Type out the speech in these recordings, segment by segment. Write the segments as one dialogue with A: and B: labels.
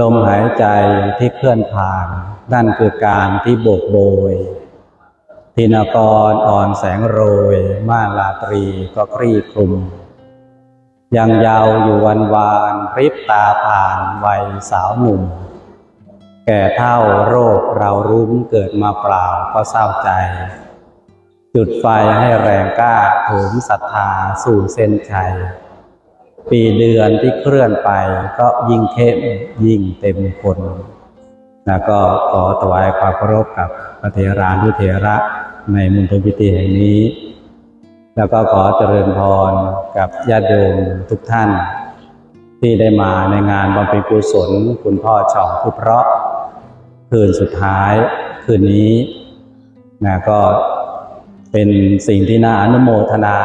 A: ลมหายใจที่เคลื่อนผ่าน นั่นคือการที่โบกโบยทินากรอ่อนแสงโรย ม่านลาตรีก็คลี่คลุม ยังยาวอยู่วันวานพริบตาผ่านวัยสาวหนุ่ม แก่เท่าโรคเรารุ้มเกิดมาเปล่าก็เศร้าใจ จุดไฟให้แรงกล้าถึงศรัทธาสู่เส้นชัย ปีเดือนที่เคลื่อนไป ก็ยิ่งเข้มยิ่งเต็มคนแล้วก็ขอถวายความเคารพกับพระเถรานุเถระในมุนทพิธีแห่งนี้ แล้วก็ขอเจริญพรกับญาติโยมทุกท่าน ที่ได้มาในงานบำเพ็ญกุศลคุณพ่อช่องผู้เพราะ คืนสุดท้ายคืนนี้นะก็เป็นสิ่งที่น่าอนุโมทนา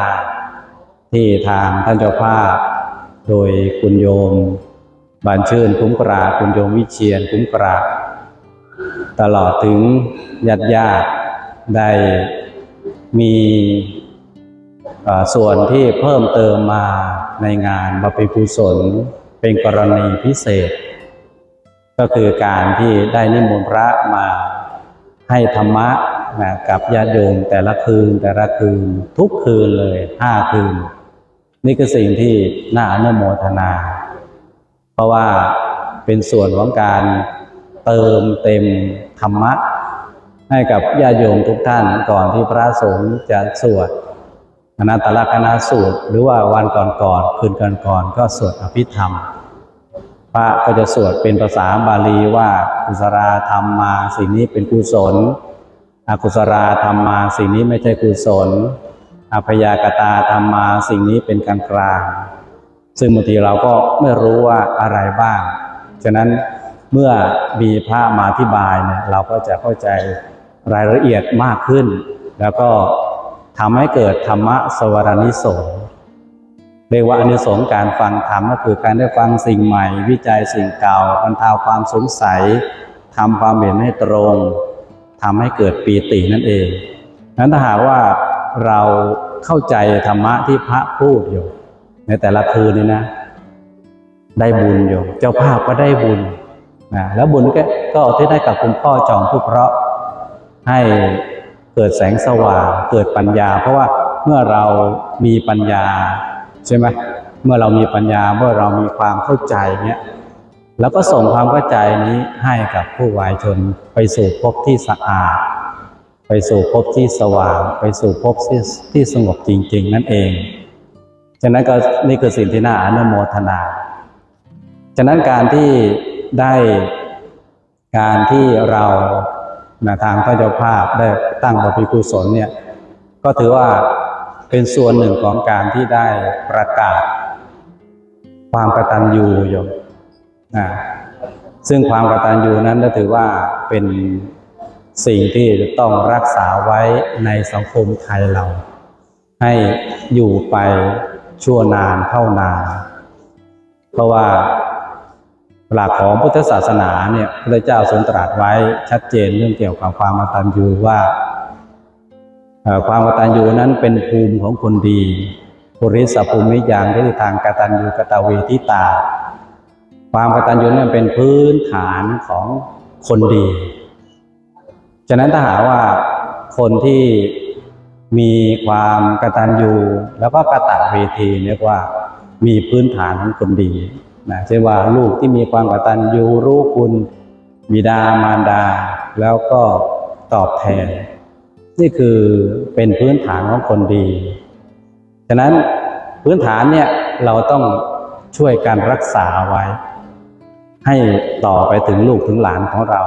A: ที่ทางท่านเจ้าภาพ โดยคุณโยม บานชื่นคุ้มกราคุณโยมวิเชียนคุ้มกราตลอดถึงญาติญาติได้มีส่วนที่เพิ่มเติมมาในงานบำเพ็ญกุศลเป็นกรณีพิเศษ ก็คือการที่ได้นิมนต์พระมาให้ธรรมะนะกับญาติโยมแต่ละคืนแต่ละคืนทุกคืนเลยห้าคืน นี่คือสิ่งที่น่าอนุโมทนา เพราะว่าเป็นส่วนของการเติมเต็มธรรมะ ให้กับญาโยมทุกท่านก่อนที่พระสงฆ์จะสวดอนัตตลกนาสูตร หรือว่าวันก่อนๆคืนก่อนๆก็สวดอภิธรรม พระก็จะสวดเป็นภาษาบาลีว่ากุศลธรรมมาสิ่งนี้เป็นกุศลอกุศลธรรมมาสิ่งนี้ไม่ใช่กุศล อพยากตาธรรมมาสิ่งนี้เป็นกลางกลางซึ่งบางทีเราก็ไม่รู้ว่าอะไรบ้าง ฉะนั้นเมื่อมีพระมาอธิบายเนี่ยเราก็จะเข้าใจรายละเอียดมากขึ้น แล้วก็ทำให้เกิดธรรมะสวรนิสงเรียกว่าอนิสงการฟังธรรมก็คือการได้ฟังสิ่งใหม่ วิจัยสิ่งเก่าบรรเทาความสงสัยทำความเห็นให้ตรงทำให้เกิดปีตินั่นเองนั้นถ้าหากว่า เราเข้าใจธรรมะที่พระพูดอยู่ ในแต่ละคืนนี้นะ ได้บุญอยู่ เจ้าภาพก็ได้บุญนะแล้วบุญก็ก็ที่ได้กับคุณพ่อจอมผู้เพราะให้เกิดแสงสว่างเกิดปัญญา เพราะว่าเมื่อเรามีปัญญาใช่ไหมเมื่อเรามีปัญญาเมื่อเรามีความเข้าใจเนี่ยแล้วก็ส่งความเข้าใจนี้ให้กับผู้วายชนไปสู่ภพที่สะอาด ไปสู่ภพที่สว่าง ไปสู่ภพที่ที่สงบจริง ๆ นั่นเอง ฉะนั้นก็นี่คือสิ่งที่น่าอนุโมทนา ฉะนั้นการที่ได้การที่เรานะทางพระเจ้าภาพได้ตั้งบพิกุศลเนี่ยก็ถือว่าเป็นส่วนหนึ่งของการที่ได้ประกาศ ความกตัญญูโยมนะซึ่งความกตัญญูนั้นก็ถือว่าเป็น สิ่งที่จะต้องรักษาไว้ในสังคมไทยเรา ให้อยู่ไปชั่วนานเท่านาน เพราะว่าหลักของพุทธศาสนาเนี่ยพระเจ้าทรงตรัสไว้ชัดเจนเรื่องเกี่ยวกับความกตัญญูว่า ความกตัญญูนั้นเป็นภูมิของคนดีปุริสภูมิอย่างที่ทางกตัญญูกตเวทิตา ความกตัญญูนั้นเป็นพื้นฐานของคนดี ฉะนั้นถ้าหาว่าคนที่มีความกระตัญญูแล้วก็กระตเวทีเรียกว่ามีพื้นฐานของคนดีนะเช่นว่าลูกที่มีความกตัญญูรู้คุณบิดามารดา แล้วก็ตอบแทน นี่คือเป็นพื้นฐานของคนดี ฉะนั้นพื้นฐานเนี่ยเราต้องช่วยกันรักษาไว้ ให้ต่อไปถึงลูกถึงหลานของเรา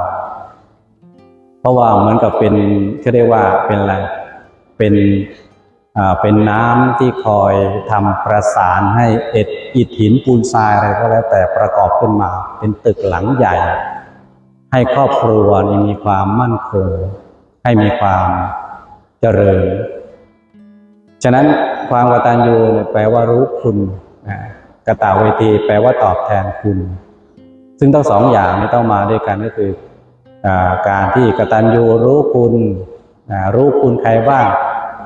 A: ราะว่าเหมือนกับเป็นเขาเรียกว่าเป็นอะไรเป็นอ่าเป็นน้ำที่คอยทำประสานให้เอ็ดอิฐหินปูนทรายอะไรก็แล้วแต่ประกอบขึ้นมา เป็นตึกหลังใหญ่ ให้ครอบครัวนี้มีความมั่นคง ให้มีความเจริญ ฉะนั้นความกตัญญูเนี่ยแปลว่ารู้คุณอ่ากตเวทีแปลว่าตอบแทนคุณ ซึ่งทั้งสองอย่างนี้ต้องมาด้วยกันก็คือ การที่กตัญญูรู้คุณรู้คุณใครบ้าง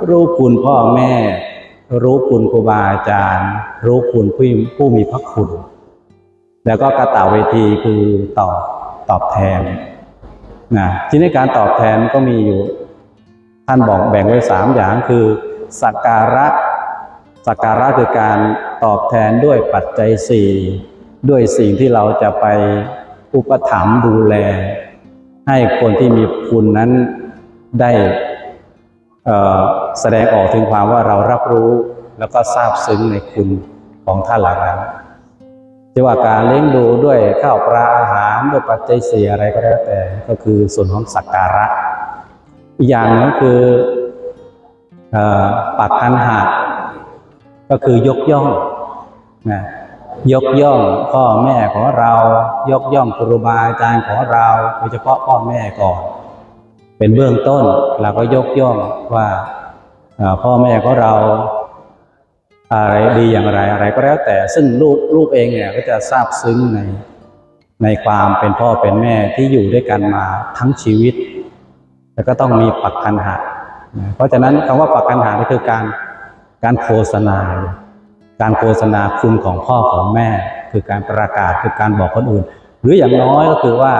A: รู้คุณพ่อแม่ รู้คุณครูบาอาจารย์ รู้คุณผู้ผู้มีพระคุณ แล้วก็กระตาเวทีคือตอบตอบแทนนะทีนี้การตอบแทนก็มีอยู่ ท่านบอกแบ่งไว้สามอย่างคือสักการะสักการะคือการตอบแทนด้วยปัจจัยสี่ด้วยสิ่งที่เราจะไปอุปถัมภ์ดูแล ให้คนที่มีคุณนั้นได้แสดงออกถึงความว่าเรารับรู้แล้วก็ซาบซึ้งในคุณของท่านเหล่านั้นจะว่าการเลี้ยงดูด้วยข้าวปลาอาหารด้วยปัจจัยเสี่อะไรก็แล้วแต่ก็คือส่วนของสักการะ อีกอย่างหนึงคืออปักคันหะก็คือยกย่องนะ ยกย่องพ่อแม่ของเรา ยกย่องครูบาอาจารย์ของเราโดยเฉพาะพ่อแม่ก่อน เป็นเบื้องต้นเราก็ยกย่องว่าพ่อแม่ของเราอะไรดีอย่างไรอะไรก็แล้วแต่ซึ่งลูกลูกเองเนี่ยก็จะซาบซึ้งในในความเป็นพ่อเป็นแม่ที่อยู่ด้วยกันมาทั้งชีวิต แล้วก็ต้องมีปักคันหะเพราะฉะนั้นคำว่าปักคันหะนี่คือการการโฆษณา การโฆษณาคุณของพ่อของแม่ คือการประกาศคือการบอกคนอื่น หรืออย่างน้อยก็คือว่า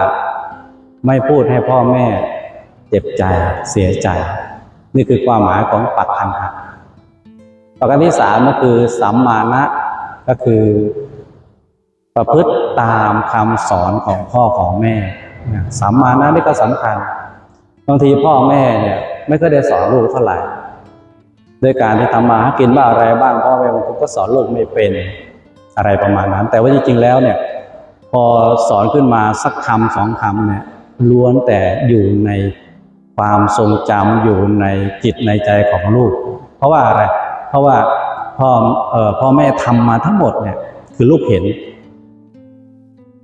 A: ไม่พูดให้พ่อแม่เจ็บใจเสียใจ นี่คือความหมายของปักคันหะประการที่สามก็คือสัมมานะก็คือ ประพฤติตามคำสอนของพ่อของแม่สัมมานะนี่ก็สำคัญบางทีพ่อแม่เนี่ยไม่ก็ได้สอนลูกเท่าไหร่ ด้วยการที่ทำมาหากินบ้างอะไรบ้างพ่อแม่บางคนก็สอนลูกไม่เป็นอะไรประมาณนั้น แต่ว่าจริงๆแล้วเนี่ยพอสอนขึ้นมาสักคำสองคำเนี่ยล้วนแต่อยู่ในความทรงจำอยู่ในจิตในใจของลูก เพราะว่าอะไร เพราะว่าพ่อเอ่อพ่อแม่ทำมาทั้งหมดเนี่ยคือลูกเห็น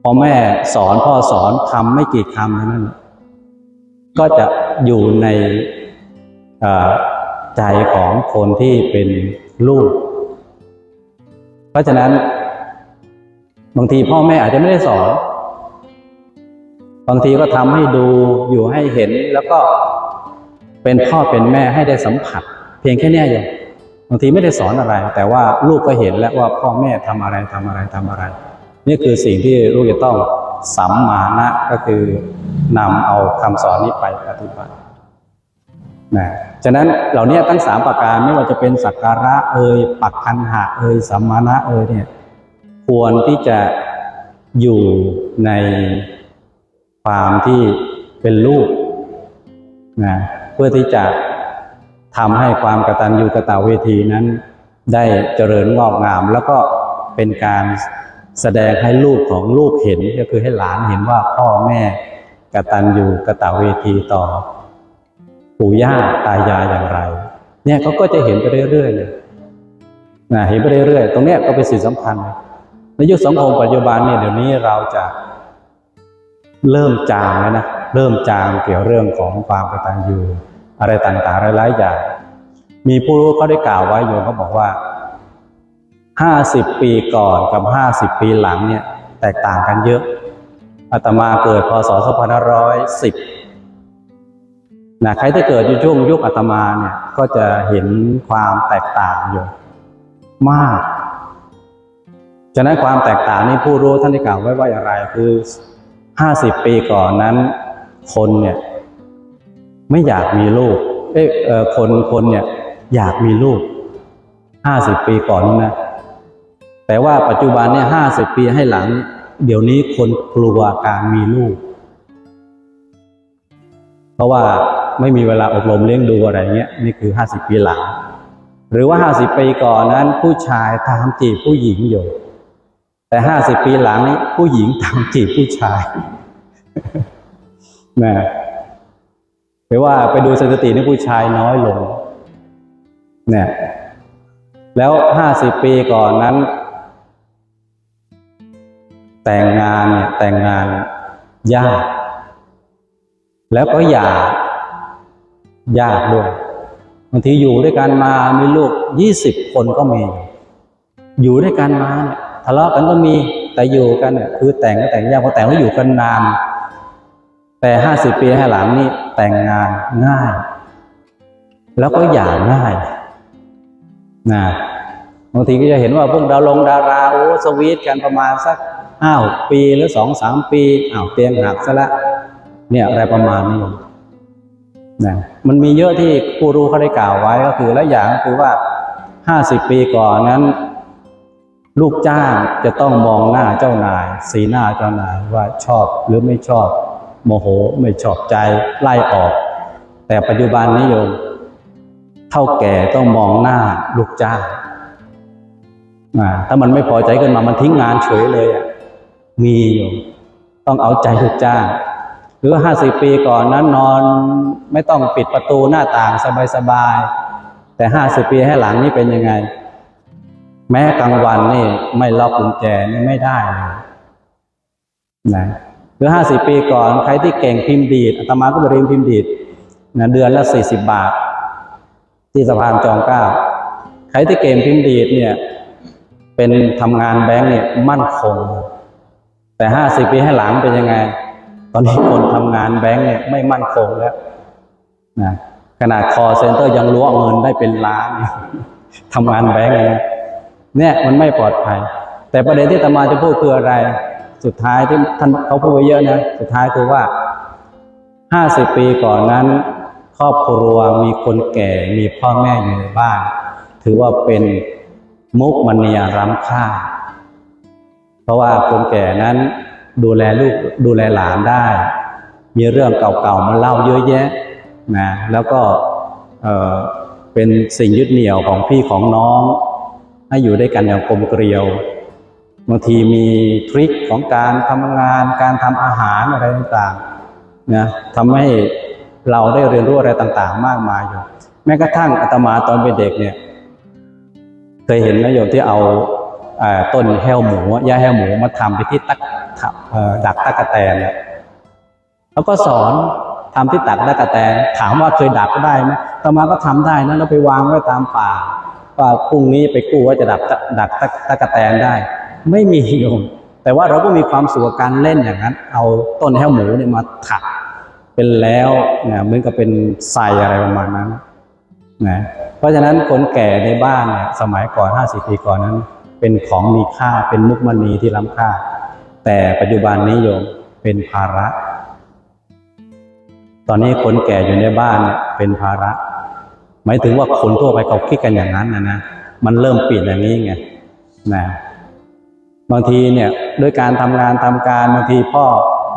A: พอแม่สอนพ่อสอนทำไม่กี่คำเท่านั้น ก็จะอยู่ในอ่อ ใจของคนที่เป็นลูก เพราะฉะนั้น บางทีพ่อแม่อาจจะไม่ได้สอน บางทีก็ทำให้ดูอยู่ให้เห็นแล้วก็เป็นพ่อเป็นแม่ให้ได้สัมผัส เพียงแค่นี้ยเองบางทีไม่ได้สอนอะไร แต่ว่าลูกก็เห็นแล้วว่าพ่อแม่ทำอะไรทำอะไรทำอะไร นี่คือสิ่งที่ลูกจะต้องสัมมานะก็คือนำเอาคำสอนนี้ไปปฏิบัติ นะฉะนั้นเหล่านี้ทั้งสามประการไม่ว่าจะเป็นสักการะเอ่ยปักคันหะเอ่ยสัมมานะเอ่ยเนี่ยควรที่จะอยู่ในความที่เป็นลูกนะเพื่อที่จะทำให้ความกตัญญูกตเวทีนั้น ได้เจริญงอกงาม แล้วก็เป็นการแสดงให้ลูกของลูกเห็นก็คือให้หลานเห็นว่าพ่อแม่กตัญญูกตเวทีต่อ ปู่ย่าตายายอย่างไร เนี่ยเขาก็จะเห็นไปเรื่อยๆเลยนะเห็นไปเรื่อยๆ ตรงเนี้ยก็เป็นสิ่งสำคัญในยุคสังคมปัจจุบันเนี่ยเดี๋ยวนี้เราจะเริ่มจางแล้วนะเริ่มจางเกี่ยวเรื่องของความกตัญญูอะไรต่างๆหลายๆอย่างมีผู้รู้เขาได้กล่าวไว้โยมเขาบอกว่าห้าสิบปีก่อนกับห้าสิบปีหลังเนี่ยแตกต่างกันเยอะอาตมาเกิดพศ2510น นะใครที่เกิดอยู่ช่วงยุคอาตมาเนี่ยก็จะเห็นความแตกต่างอยู่มาก ฉะนั้นความแตกต่างนี้ผู้รู้ท่านได้กล่าวไว้ว่าอย่างไรคือห้าสิบปีก่อนนั้น คนเนี่ยไม่อยากมีลูก เอ้เออคนคนเนี่ยอยากมีลูกห้าสิบปีก่อนนู้นนะ แต่ว่าปัจจุบันเนี่ยห้าสิบปีให้หลัง เดี๋ยวนี้คนกลัวการมีลูก เพราะว่า ไม่มีเวลาอบรมเลี้ยงดูอะไรเงี้ยนี่คือห้าสิบปีหลัง หรือว่าห้าสิบปีก่อนนั้น ผู้ชายตามจีบผู้หญิงอยู่ แต่ห้าสิบปีหลังนี้ผู้หญิงตามจีบผู้ชายนะหรือว่าไปดูสถิตินี่ผู้ชายน้อยลงเนี่ยแล้วห้าสิบปีก่อนนั้น แต่งงานเนี่ยแต่งงานยากแล้วก็หย่า ยากด้วยบางทีอยู่ด้วยกันมามีลูกยี่สิบคนก็มี อยู่ด้วยกันมาเนี่ยทะเลาะกันก็มีแต่อยู่กันเนี่ยคือแต่งก็แต่งยากเพราะแต่งแล้วอยู่กันนาน แต่ห้าสิบปีให้หลังนี่แต่งงานง่าย แล้วก็หย่าง่ายนะบางทีก็จะเห็นว่าพวกดาวลงดาราโอ้สวีทกันประมาณสักห้าหกปีหรือสองสามปีอ้าวเตียงหักซะละเนี่ยอะไรประมาณนี้ นะมันมีเยอะที่ผู้รู้เขาได้กล่าวไว้ก็คือและอย่างก็คือว่าห้าสิบปีก่อนนั้น ลูกจ้างจะต้องมองหน้าเจ้านาย สีหน้าเจ้านายว่าชอบหรือไม่ชอบ โมโหไม่ชอบใจไล่ออก แต่ปัจจุบันนี้โยมเท่าแก่ต้องมองหน้าลูกจ้างถ้ามันไม่พอใจขึ้นมามันทิ้งงานเฉยเลยอะมีโยมต้องเอาใจลูกจ้าง หรือห้าสิบปีก่อนนั้นนอน ไม่ต้องปิดประตูหน้าต่างสบายๆแต่ห้าสิบปีให้หลังนี่เป็นยังไง แม้กลางวันนี่ไม่ล็อกกุญแจนี่ไม่ได้เลยนะหรือห้าสิบปีก่อนใครที่เก่งพิมพ์ดีดอาตมาก็ไปเรียนพิมพ์ดีดนะเดือนละสี่สิบบาท ที่สะพานจอมเก้าใครที่เก่งพิมพ์ดีดเนี่ย เป็นทำงานแบงก์เนี่ยมั่นคง แต่ห้าสิบปีให้หลังเป็นยังไง ตอนนี้คนทำงานแบงก์เนี่ยไม่มั่นคงแล้ว นะขนาดคอเซ็นเตอร์ยังล้วงเงินได้เป็นล้านทำงานแบงก์เนะเนี่ยมันไม่ปลอดภัย แต่ประเด็นที่ตมาจะพูดคืออะไร สุดท้ายที่ท่านเขาพูดไว้เยอะนะสุดท้ายคือว่าห้าสิบปีก่อนนั้น ครอบครัวมีคนแก่มีพ่อแม่อยู่ในบ้าน ถือว่าเป็นมุกมณีร้ำค่า เพราะว่าคนแก่นั้นดูแลลูกดูแลหลานได้ มีเรื่องเก่าๆมาเล่าเยอะแยะ นะแล้วก็เป็นสิ่งยึดเหนี่ยวของพี่ของน้อง ให้อยู่ด้วยกันอย่างกลมเกลียวบางทีมีทริคของการทำงานการทำอาหารอะไรต่างๆนะทำให้เราได้เรียนรู้อะไรต่างๆ มากมายอยู่ แม้กระทั่งอาตมาตอนเป็นเด็กเนี่ย เคยเห็นไหมโยมที่เอาต้นแห้วหมูย่าแห้วหมูมาทำไปที่ตักดักตะกะแตนเนี่ยแล้วก็สอน ทำที่ตักตะกะแตนถามว่าเคยดักได้ไหมอาตมาก็ทำได้นะเราไปวางไว้ตามป่าว่าพรุ่งนี้ไปกู้ว่าจะดักตะดักตะตะกะแตนได้ ไม่มีโยมแต่ว่าเราก็มีความสุขกับการเล่นอย่างนั้น เอาต้นแห้วหมูเนี่ยมาถักเป็นแล้วเนี่ยเหมือนกับเป็นไซอะไรประมาณนั้นนะเพราะฉะนั้นคนแก่ในบ้านเนี่ยสมัยก่อน50ปีก่อนนั้น เป็นของมีค่าเป็นมุกมณีที่ล้ำค่า แต่ปัจจุบันนี้โยมเป็นภาระ ตอนนี้คนแก่อยู่ในบ้านเนี่ยเป็นภาระ หมายถึงว่าคนทั่วไปเขาคิดกันอย่างนั้นนะนะ มันเริ่มเปลี่ยนอย่างนี้ไงนะบางทีเนี่ยด้วยการทำงานทำการบางทีพ่อ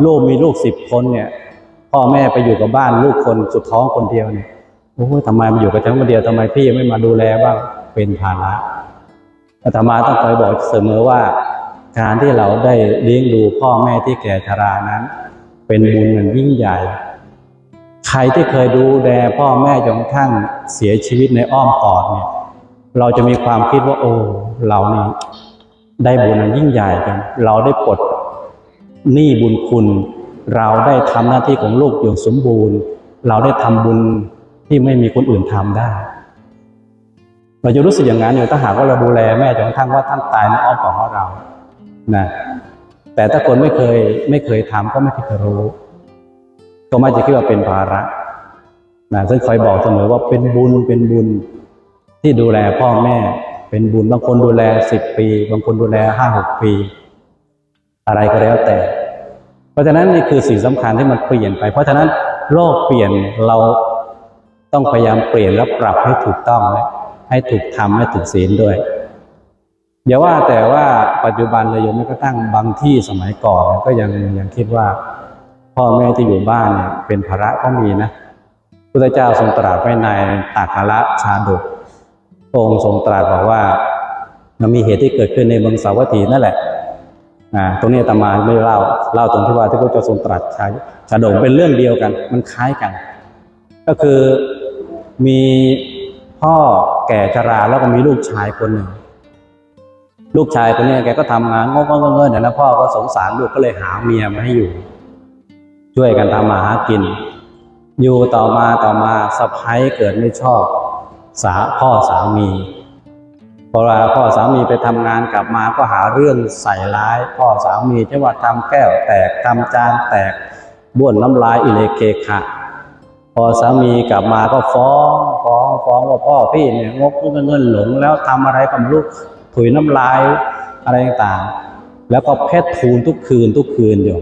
A: ลูกมีลูกสิบคนเนี่ย พ่อแม่ไปอยู่กับบ้านลูกคนสุดท้องคนเดียวเนี่ยโอ้ยทำไมมาอยู่กับฉันคนเดียวทำไมพี่ไม่มาดูแลบ้างเป็นภาระอาตมาต้องคอยบอกเสมอว่า การที่เราได้เลี้ยงดูพ่อแม่ที่แก่ชรานั้น เป็นบุญมันยิ่งใหญ่ ใครที่เคยดูแลพ่อแม่จนทั่งเสียชีวิตในอ้อมกอดเนี่ย เราจะมีความคิดว่า โอ้เรานี่ได้บุญยิ่งใหญ่กัน เราได้ปลดหนี้บุญคุณ เราได้ทำหน้าที่ของลูกอย่างสมบูรณ์ เราได้ทำบุญที่ไม่มีคนอื่นทำได้ เราจะรู้สึกอย่างนั้นอยู่ถ้าหากว่าเราดูแลแม่จนกระทั่งว่าท่านตายในอ้อมกอดของเรานะแต่ถ้าคนไม่เคยไม่เคยทำก็ไม่เคยรู้ ก็ไม่จะคิดว่าเป็นภาระนะซึ่งคอยบอกเสมอว่าเป็นบุญเป็นบุญที่ดูแลพ่อแม่ เป็นบุญบางคนดูแลสิบปี บางคนดูแลห้าหกปี อะไรก็แล้วแต่ เพราะฉะนั้นนี่คือสิ่งสำคัญที่มันเปลี่ยนไป เพราะฉะนั้นโลกเปลี่ยนเราต้องพยายามเปลี่ยนและปรับให้ถูกต้องและให้ถูกทำให้ถูกศีลด้วยอย่าว่าแต่ว่าปัจจุบันเลยโยมแม้กระทั่งบางที่สมัยก่อนก็ยังยังคิดว่า พ่อแม่ที่อยู่บ้านเนี่ยเป็นภาระก็มีนะพุทธเจ้าทรงตรัสไว้ในตากละชาดกพระองค์ทรงตรัสบอกว่ามันมีเหตุที่เกิดขึ้นในเมืองสาวัตถีนั่นแหละ อ่า ตรงนี้อาตมาไม่เล่า เล่าตรงที่ว่าที่พระเจ้าทรงตรัสชาชาดกเป็นเรื่องเดียวกัน มันคล้ายกัน ก็คือมีพ่อแก่ชราแล้วก็มีลูกชายคนหนึ่ง ลูกชายคนนี้แกก็ทำงานงกเงินๆเนี่ยนะพ่อก็สงสารลูกก็เลยหาเมียมาให้อยู่ ช่วยกันทำมาหากิน อยู่ต่อมาต่อมาสะพ้ยเกิดไม่ชอบสาพ่อสามีพอเวลาพ่อสามีไปทำงานกลับมาก็หาเรื่องใส่ร้าย พ่อสามีที่ว่าทำแก้วแตกทำจานแตกบ้วนน้ำลายอิเลเคขะพอสามีกลับมาก็ฟ้องฟ้องฟ้องว่าพ่อพี่เนี่ยงกเงินเงินหลง แล้วทำอะไรกับลูกถุยน้ำลายอะไรต่างๆแล้วก็เพชรทูลทุกคืนทุกคืนอยู่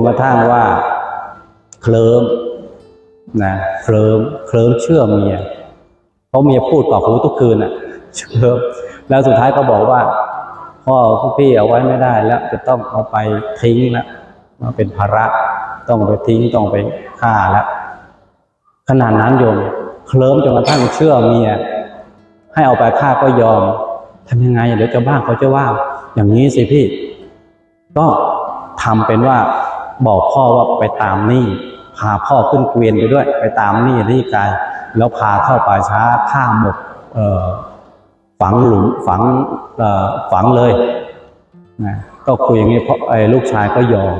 A: นกระทั่งว่า เคลิ้มนะเคลิ้มเคลิ้มเชื่อเมียเพราะเมียพูดต่อหูทุกคืนอะเชื่อแล้วสุดท้ายก็บอกว่าพ่อพวกพี่เอาไว้ไม่ได้แล้ว จะต้องเอาไปทิ้งแล้วมาเป็นภาระ ต้องไปทิ้งต้องไปฆ่าแล้วขนาดนั้นโยมเคลิ้มจนกระทั่งเชื่อเมียให้เอาไปฆ่าก็ยอมทำยังไงเดี๋ยวจ้าบ้าเขาจะว่า อย่างนี้สิพี่ ก็ทำเป็นว่า บอกพ่อว่าไปตามหนี้พาพ่อขึ้นเกวียนไปด้วย ไปตามหนี้ที่กาย แล้วพาเข้าป่าช้าฆ่าหมกฝังหลุมฝังฝังเลยนะก็คุยอย่างนี้เพราะไอ้ลูกชายก็ยอม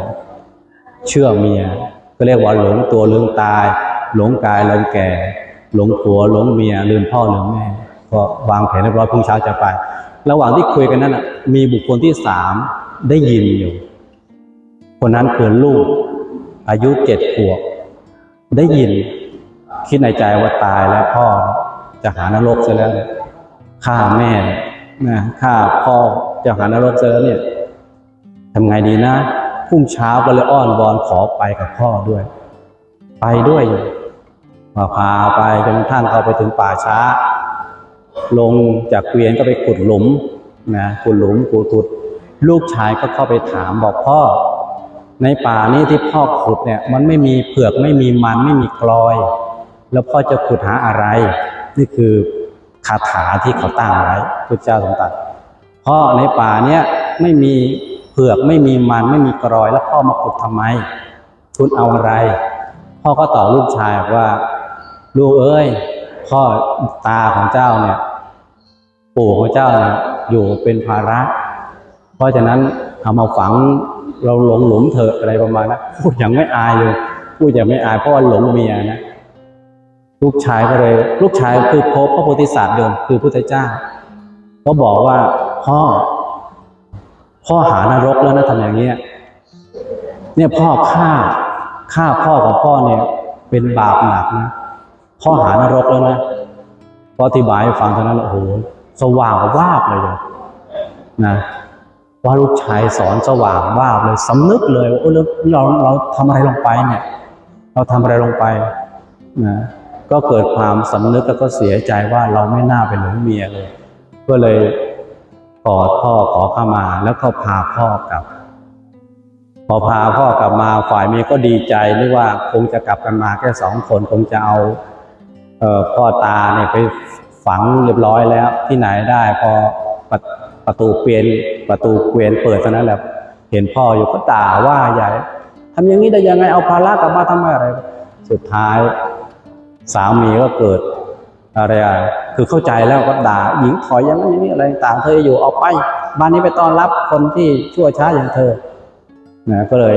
A: เชื่อเมีย ก็เรียกว่าหลงตัวลืมตาย หลงกายหลงแก่ หลงผัวหลงเมียลืมพ่อลืมแม่ก็วางแผนเรียบร้อยพรุ่งเช้าจะไป ระหว่างที่คุยกันนั้นน่ะมีบุคคลที่สามได้ยินอยู่ คนนั้นคือลูก อายุเจ็ดขวบได้ยินคิดในใจว่าตายแล้วพ่อจะหานรกซะแล้วฆ่าแม่นะฆ่าพ่อจะหานรกซะแล้วเนี่ยทำไงดีนะพรุ่งเช้าก็เลยอ้อนวอนขอไปกับพ่อด้วย ไปด้วยอยู่พาพาไปจนทั่งเข้าไปถึงป่าช้า ลงจากเกวียนก็ไปขุดหลุมนะขุดหลุมขุดขุด ลูกชายก็เข้าไปถามบอกพ่อ ในป่านี้ที่พ่อขุดเนี่ย มันไม่มีเผือกไม่มีมันไม่มีกลอย แล้วพ่อจะขุดหาอะไร นี่คือคาถาที่เขาตั้งไว้พุทธเจ้าทรงตรัสพ่อในป่าเนี้ยไม่มีเผือกไม่มีมันไม่มีกรอย แล้วพ่อมาขุดทำไมคุณเอาอะไร พ่อก็ตอบลูกชายว่า ลูกเอ้ย พ่อตาของเจ้าเนี่ย ปู่ของเจ้าเนี่ยอยู่เป็นภาระ เพราะฉะนั้นเอามาฝัง เราหลงหลุมเถอะอะไรประมาณนั้นพูดอย่างไม่อายเลยพูดอย่างไม่อายเพราะว่าหลงเมียนะลูกชายก็เลย ลูกชายคือพบพระโพธิสัตว์เดิมคือพุทธเจ้าก็บอกว่าพ่อ พ่อหานรกแล้วนะทำอย่างเนี้ยเนี่ยพ่อฆ่าฆ่าพ่อของพ่อเนี่ย เป็นบาปหนักนะพ่อหานรกแล้วนะพออธิบายฟังเท่านั้นโอ้โหสว่างวาบเลยเลยนะ ว่าลูกชายสอนสว่างวาเลยสำนึกเลยว่าโอ้เราเราเราทำอะไรลงไปเนี่ย เราทำอะไรลงไปนะก็เกิดความสำนึกแล้วก็เสียใจว่าเราไม่น่าเป็นหลงเมียเลย ก็เลยกอดพ่อขอเข้ามาแล้วก็พาพ่อกลับ พอพาพ่อกลับมาฝ่ายเมียก็ดีใจนึกว่าคงจะกลับกันมาแค่สองคนคงจะเอาเออพ่อตาเนี่ยไปฝังเรียบร้อยแล้วที่ไหนได้พอ ประตูเกวียนประตูเกวียนเปิดเท่านั้นแหละเห็นพ่ออยู่ก็ด่าว่าใหญ่ทำอย่างนี้ได้ยังไงเอาภาระกลับมาทำไมอะไร สุดท้ายสามีก็เกิดอะไรอะคือเข้าใจแล้วก็ด่าหญิงถอยอย่างนั้นอย่างนี้อะไรต่างเธออยู่เอาไปบ้านนี้ไปต้อนรับคนที่ชั่วช้าอย่างเธอนะก็เลย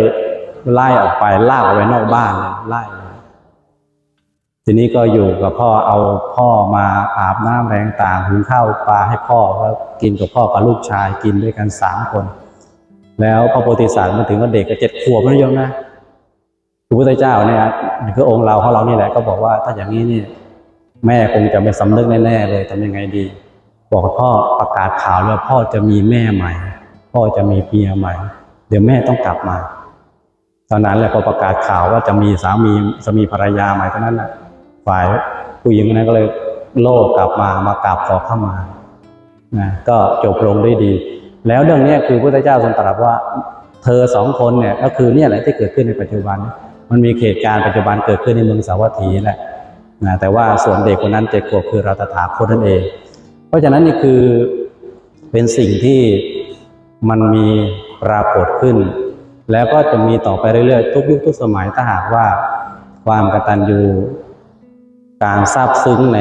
A: ไล่ออกไปลากออกไปนอกบ้านไล่ ทีนี้ก็อยู่กับพ่อเอาพ่อมาอาบน้ำแรงต่างหุงข้าวปลาให้พ่อแล้วกินกับพ่อกับลูกชายกินด้วยกันสามคน แล้วพระโพธิสัตว์มาถึงก็เด็กก็เจ็ดขวบนะโยมนะพระพุทธเจ้าเนี่ยคือองค์เราของเรานี่แหละก็บอกว่าถ้าอย่างนี้นี่แม่คงจะไม่สำนึกแน่ๆเลยทำยังไงดี บอกพ่อประกาศข่าวว่าพ่อจะมีแม่ใหม่ พ่อจะมีเมียใหม่ เดี๋ยวแม่ต้องกลับมาตอนนั้นแหละพอประกาศข่าวว่าจะมีสามีสามีภรรยาใหม่เท่านั้นแหละ ฝ่ายผู้หญิงคนนั้นก็เลยโลกกลับมามากราบขอเข้ามานะก็จบลงด้วยดี แล้วเรื่องเนี้ยคือพระพุทธเจ้าทรงตรัสว่า เธอสองคนเนี่ยก็คือเนี่ยแหละที่เกิดขึ้นในปัจจุบัน มันมีเหตุการณ์ปัจจุบันเกิดขึ้นในเมืองสาวัตถีแหละนะแต่ว่าส่วนเด็กคนนั้นเจ็ดขวบคือเราตถาคตนั่นเอง เพราะฉะนั้นนี่คือเป็นสิ่งที่มันมีปรากฏขึ้น แล้วก็จะมีต่อไปเรื่อยๆ ทุกยุคทุกสมัยถ้าหากว่าความกตัญญู การซาบซึ้งใน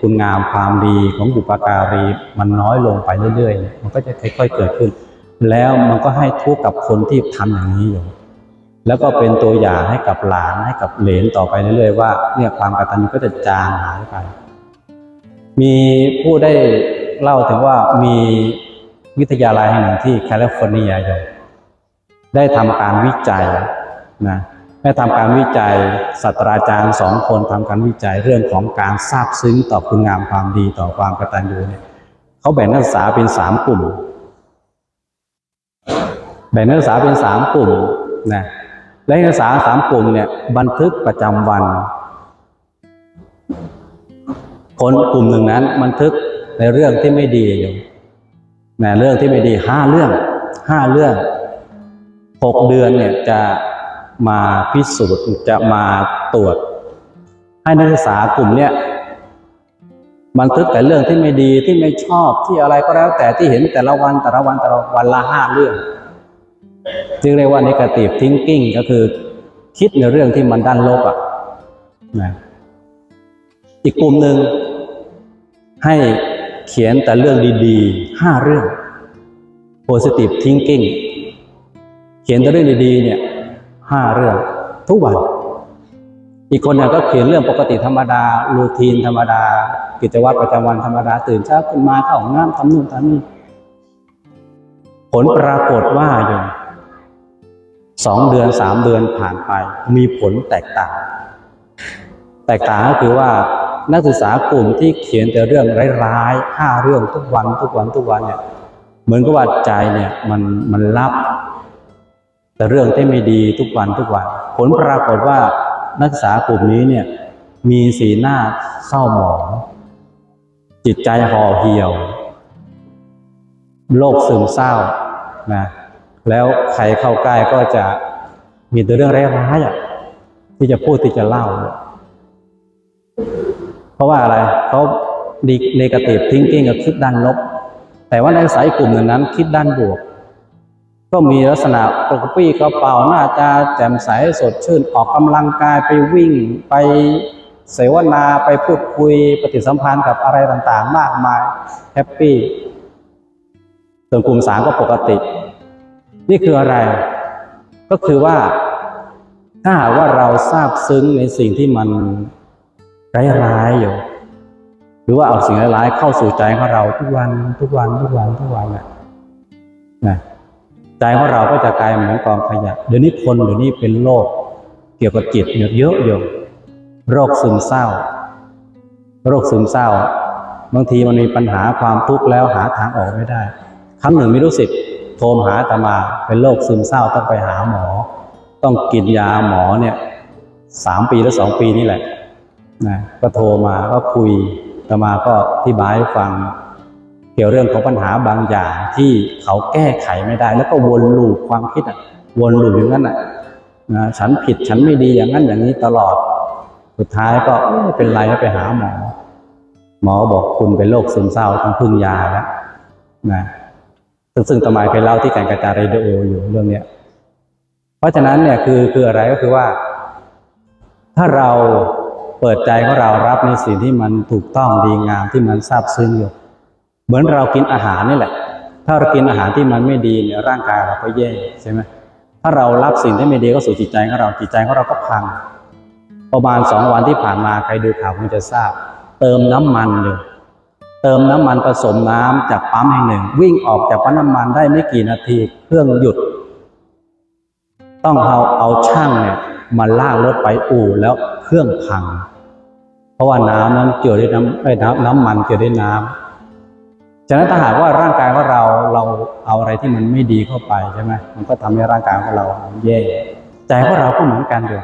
A: คุณงามความดีของบุปการีมันน้อยลงไปเรื่อยๆ มันก็จะค่อยๆเกิดขึ้น แล้วมันก็ให้ทุกข์กับคนที่ทำอย่างนี้อยู่ แล้วก็เป็นตัวอย่างให้กับหลานให้กับเหลนต่อไปเรื่อยๆว่าเนี่ยความกตัญญูก็จะจางหายไป มีผู้ได้เล่าถึงว่ามีวิทยาลัยแห่งหนึ่งที่แคลิฟอร์เนียอยู่ได้ทำการวิจัยนะ ได้ทำการวิจัยศาสตราจารย์สองคนทำการวิจัยเรื่องของการซาบซึ้งต่อคุณงามความดีต่อความกตัญญูเนี่ยเขาแบ่งนักศึกษาเป็นสามกลุ่ม แบ่งนักศึกษาเป็นสามกลุ่มนะและนักศึกษาสามกลุ่มเนี่ยบันทึกประจำวัน คนกลุ่มหนึ่งนั้นบันทึกในเรื่องที่ไม่ดีอยู่นะเรื่องที่ไม่ดีห้าเรื่องห้าเรื่องหกเดือนเนี่ยจะ มาพิสูจน์จะมาตรวจ ให้นักศึกษากลุ่มเนี่ยบันทึกแต่เรื่องที่ไม่ดีที่ไม่ชอบที่อะไรก็แล้ว แต่ที่เห็นแต่ละวันแต่ละวันแต่ละวันละห้าเรื่องจึงเรียกว่า negative thinking ก็คือคิดในเรื่องที่มันด้านลบอะนะอีกกลุ่มหนึ่งให้เขียนแต่เรื่องดีๆห้าเรื่อง positive thinking เขียนแต่เรื่องดีๆเนี่ย ห้าเรื่องทุกวัน อีกคนเนี่ยก็เขียนเรื่องปกติธรรมดารูทีนธรรมดา กิจวัตรประจำวันธรรมดา ตื่นเช้าขึ้นมาเข้าห้องน้ำทำนู่นทำนี่ผลปรากฏว่าอยู่สองเดือนสามเดือนผ่านไป มีผลแตกต่าง แตกต่างก็คือว่านักศึกษากลุ่มที่เขียนแต่เรื่องร้ายๆห้าเรื่องทุกวันทุกวันทุกวันเนี่ยเหมือนกับว่าใจเนี่ยมันมันรับ แต่เรื่องที่ไม่ดีทุกวันทุกวัน ผลปรากฏว่านักศึกษากลุ่มนี้เนี่ยมีสีหน้าเศร้าหมอง จิตใจห่อเหี่ยว โรคซึมเศร้านะแล้วใครเข้าใกล้ก็จะมีแต่เรื่องร้ายๆที่จะพูดที่จะเล่า เพราะว่าอะไรเขาดีเนกาทีฟทิ้งกิ้งกับคิดด้านลบแต่ว่าในสายกลุ่มนั้น คิดด้านบวก ก็มีลักษณะปกปี้กระเป๋าหน้าตาแจ่มใสสดชื่นออกกำลังกายไปวิ่งไปเสวนาไปพูดคุยปฏิสัมพันธ์กับอะไรต่างๆ มากมายแฮปปี้ส่วนกลุ่มสามก็ปกติ นี่คืออะไร ก็คือว่าถ้าหากว่าเราทราบซึ้งในสิ่งที่มันร้ายๆอยู่ หรือว่าเอาสิ่งร้ายๆเข้าสู่ใจของเราทุกวันทุกวันทุกวันทุกวันน่ะนะ ใจของเราก็จะกลายเหมือนกองขยะ เดี๋ยวนี้คนเดี๋ยวนี้เป็นโรคเกี่ยวกับจิตเยอะเยอะโรคซึมเศร้า โรคซึมเศร้า บางทีมันมีปัญหาความทุกข์แล้วหาทางออกไม่ได้ครั้งหนึ่งมีลูกศิษย์โทรหาอาตมาเป็นโรคซึมเศร้าต้องไปหาหมอ ต้องกินยาหมอเนี่ยสามปีหรือสองปีนี่แหละนะก็โทรมาก็คุยอาตมาก็อธิบายฟัง กี่ยวเรื่องของปัญหาบางอย่างที่เขาแก้ไขไม่ได้ แล้วก็วนลูปความคิดอะวนลูปอย่างนั้นอะนะฉันผิดฉันไม่ดีอย่างนั้นอย่างนี้ตลอด สุดท้ายก็เอ้ยไม่เป็นไรแล้วไปหาหมอ หมอบอกคุณเป็นโรคซึมเศร้าต้องพึ่งยาแล้วนะซึ่งซึ่งตมายเคยเล่าที่การกระจายเรดิโออยู่เรื่องเนี้ย เพราะฉะนั้นเนี่ยคือคืออะไรก็คือว่า ถ้าเราเปิดใจของเรารับในสิ่งที่มันถูกต้องดีงามที่มันซาบซึ้งอยู่ เหมือนเรากินอาหารนี่แหละ ถ้าเรากินอาหารที่มันไม่ดีเนี่ยร่างกายเราก็แย่ใช่ไหมถ้าเรารับสิ่งที่ไม่ดีก็สู่จิตใจของเราจิตใจของเราก็พัง ประมาณสองวันที่ผ่านมาใครดูข่าวคงจะทราบ เติมน้ำมันอยู่เติมน้ำมันผสมน้ำจากปั๊มแห่งหนึ่ง วิ่งออกจากปั๊มน้ำมันได้ไม่กี่นาทีเครื่องหยุด ต้องเอาเอาช่างเนี่ยมาลากรถไปอู่แล้วเครื่องพัง เพราะว่าน้ำนั้นเกี่ยวด้วยน้ำไอ้น้ำน้ำมันเกี่ยวด้วยน้ำ ฉะนั้นถ้าหากว่าร่างกายของเราเราเอาอะไรที่มันไม่ดีเข้าไปใช่ไหมมันก็ทำให้ร่างกายของเราแย่ใจของเราก็เหมือนกันอยู่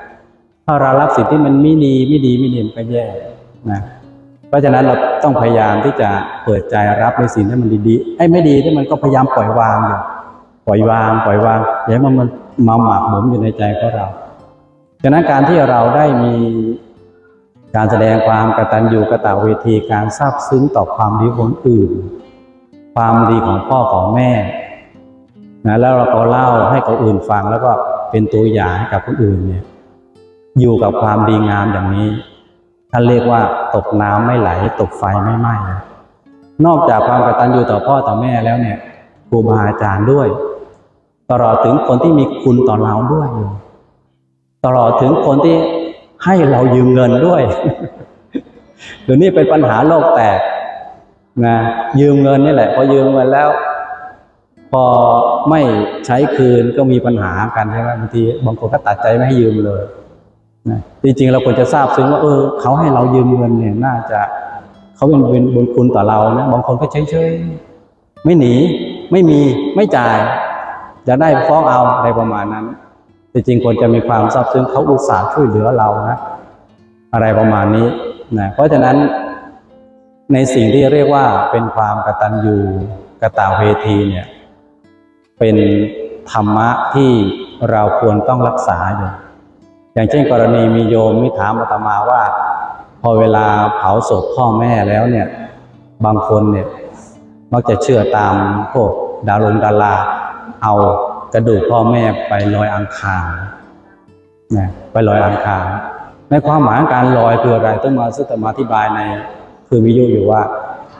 A: ถ้าเรารับสิ่งที่มันไม่ดีไม่ดีไม่ดีมันก็แย่นะเพราะฉะนั้นเราต้องพยายามที่จะเปิดใจรับในสิ่งที่มันดีๆไอ้ไม่ดีที่มันก็พยายามปล่อยวางอยู่ปล่อยวาง ปล่อยวางอย่ามันมันมาหมักหมมอยู่ในใจของเราฉะนั้นการที่เราได้มีการแสดงความกตัญญูกตเวทีการซาบซึ้งต่อความดีของคนอื่น ความดีของพ่อของแม่นะแล้วเราก็เล่าให้คนอื่นฟังแล้วก็เป็นตัวอย่างให้กับคนอื่นเนี่ยอยู่กับความดีงามอย่างนี้ท่านเรียกว่าตกน้ำไม่ไหล ตกไฟไม่ไหม้นะนอกจากความกตัญญูต่อพ่อต่อแม่แล้วเนี่ยครูบาอาจารย์ด้วย ตลอดถึงคนที่มีคุณต่อเราด้วย ตลอดถึงคนที่ให้เรายืมเงินด้วยเดี๋ยวนี้เป็นปัญหาโลกแตก นะยืมเงินนี่แหละพอยืมเงินแล้ว พอไม่ใช้คืนก็มีปัญหากันใช่ไหมบางทีบางคนก็ตัดใจไม่ให้ยืมเลยนะจริงๆเราควรจะทราบซึ้งว่าเออเขาให้เรายืมเงินเนี่ยน่าจะเขาเป็นเป็นบุญคุณต่อเรานะบางคนก็เฉยๆไม่หนี ไม่มีไม่จ่ายอยากได้ฟ้องเอาอะไรประมาณนั้นจริงๆควรจะมีความซาบซึ้งเขาอุตส่าห์ช่วยเหลือเรานะ อะไรประมาณนี้นะเพราะฉะนั้น ในสิ่งที่เรียกว่าเป็นความกตัญญูกตาเวทีเนี่ยเป็นธรรมะที่เราควรต้องรักษาอยู่ อย่างเช่น กรณีมีโยมมิถามอาตมาว่า พอเวลาเผาศพพ่อแม่แล้วเนี่ยบางคนเนี่ยมักจะเชื่อตามพวกดารงดาราเอากระดูกพ่อแม่ไปลอยอังคารนะไปลอยอังคารในความหมายของการลอยคืออะไรต้องมาซึ่งมาอธิบายใน คือวิทยุอยู่ว่า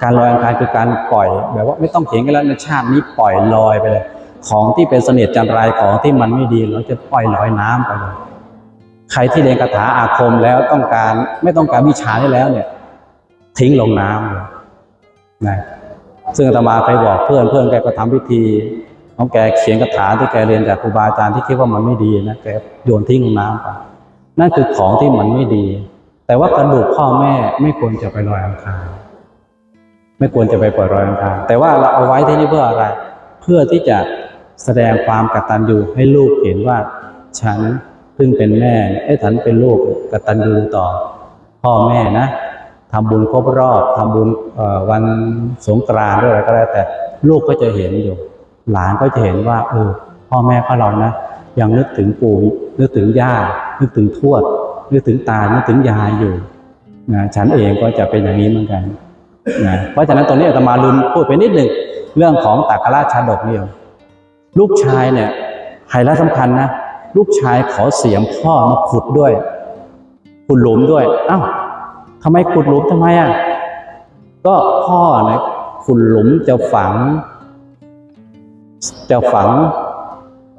A: การลอยอังคารคือการปล่อย แบบว่าไม่ต้องเถียงกันแล้วในชาตินี้ปล่อยลอยไปเลย ของที่เป็นเสน่ห์จันไรของที่มันไม่ดีเราจะปล่อยลอยน้ำไปเลยใครที่เรียนคาถาอาคมแล้วต้องการไม่ต้องการวิชาได้แล้วเนี่ย ทิ้งลงน้ำเลยนะซึ่งอาตมาเคยบอกเพื่อนเพื่อนแกก็ทำพิธีของแกเขียนคาถาที่แกเรียนจากครูบาอาจารย์ที่คิดว่ามันไม่ดีนะแกโยนทิ้งลงน้ำไปนั่นคือของที่มันไม่ดี แต่ว่ากระดูกพ่อแม่ไม่ควรจะไปลอยอังคารไม่ควรจะไปปล่อยลอยอังคารแต่ว่าเราเอาไว้ที่นี่เพื่ออะไร เพื่อที่จะแสดงความกตัญญูให้ลูกเห็นว่า ฉันเพิ่งเป็นแม่ไอ้ฉันเป็นลูกกตัญญูต่อ พ่อแม่นะทำบุญครบรอบทำบุญวันสงกรานต์ด้วยอะไรก็แล้วแต่ลูกก็จะเห็นอยู่ หลานก็จะเห็นว่าเออพ่อแม่ของเรานะยังนึกถึงปู่นึกถึงย่านึกถึงทวด นึกถึงตานึกถึงยายอยู่นะฉันเองก็จะเป็นอย่างนี้เหมือนกันนะเพราะฉะนั้นตรงนี้อาตมาลืมพูดไปนิดหนึ่งเรื่องของตักราชาดกเนี่ยลูกชายเนี่ยไฮไลท์สำคัญนะลูกชายขอเสียงพ่อมาขุดด้วยขุดหลุมด้วยเอ้าทำไมขุดหลุมทำไมอะก็พ่อเนี่ยขุดหลุมจะฝัง จะฝัง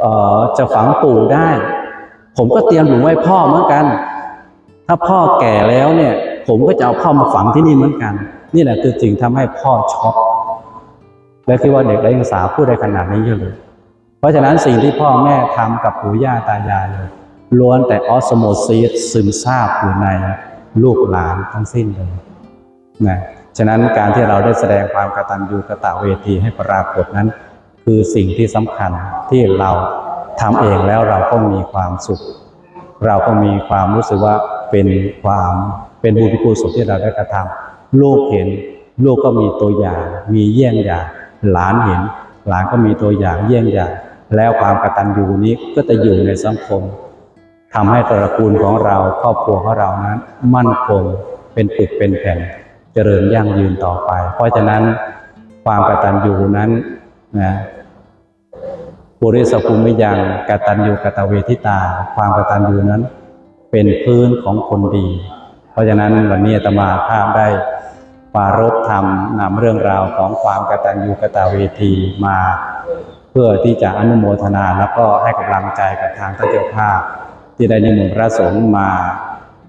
A: เอ่อจะฝังปู่ได้ ผมก็เตรียมหลุมไว้พ่อเหมือนกัน ถ้าพ่อแก่แล้วเนี่ย ผมก็จะเอาพ่อมาฝังที่นี่เหมือนกัน นี่แหละคือสิ่งทำให้พ่อช็อกและคิดว่าเด็กไร้เดียงสาพูดได้ขนาดนี้เยอะเลย เพราะฉะนั้นสิ่งที่พ่อแม่ทำกับปู่ย่าตายายเลยล้วนแต่ออสโมซีสซึมซาบอยู่ในลูกหลานทั้งสิ้นเลยนะฉะนั้นการที่เราได้แสดงความกตัญญูกตเวทีให้ปรากฏนั้น คือสิ่งที่สำคัญที่เราทำเองแล้วเราก็มีความสุข เราก็มีความรู้สึกว่า เป็นความเป็นบุญกุศลที่เราได้กระทำลูกเห็นลูกก็มีตัวอย่าง มีเยี่ยงอย่างหลานเห็น หลานก็มีตัวอย่างเยี่ยงอย่าง แล้วความกตัญญูนี้ก็จะอยู่ในสังคมทำให้ตระกูลของเราครอบครัวของเรานั้น มั่นคงเป็นปึกเป็นแผ่นเจริญยั่งยืนต่อไป เพราะฉะนั้นความกตัญญูนั้นนะปุริสภูมิยังกตัญญูกตเวทิตา ความกตัญญูนั้น เป็นพื้นของคนดี เพราะฉะนั้นวันนี้ตมาภาพได้ปรารบธรรมนำเรื่องราวของความกตัญญูกตเวทีมา เพื่อที่จะอนุโมทนาแล้วก็ให้กำลังใจกับทางท่านเจ้าภาพ ที่ได้นิมนต์พระสงฆ์มา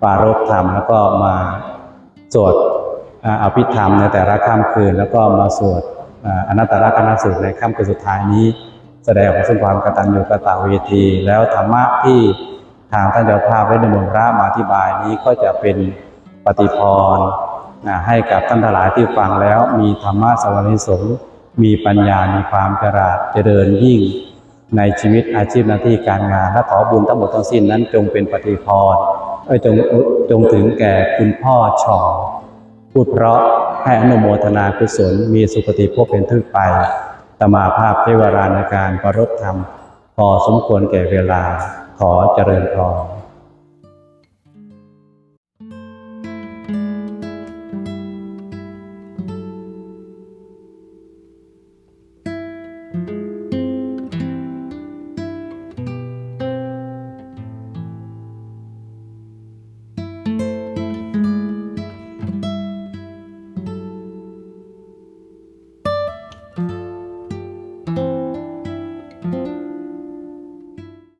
A: ปรารบธรรมแล้วก็มาสวดอภิธรรมในแต่ละค่ำคืน แล้วก็มาสวดอนัตตลกนสูตรในค่ำคืนสุดท้ายนี้ แสดงออกซึ่งความกตัญญูกตเวที แล้วธรรมะที่ ทางท่านเจ้าภาพได้นิมนพระมาอธิบายนี้ก็จะเป็นปฏิพรนะให้กับท่านทั้งหลายที่ฟังแล้ว มีธรรมะสวรรค์สงมีปัญญา มีความฉลาดเจริญยิ่ง ในชีวิตอาชีพหน้าที่การงาน และขอบุญทั้งหมดทั้งสิ้นนั้น จงเป็นปฏิพรเอ้ยจงจงถึงแก่คุณพ่อชองพูดเพราะให้อนุโมทนากุศล มีสุคติภพเป็นทึกไปตมาภาพเทวรานการประรบธรรม พอสมควรแก่เวลา ขอเจริญพร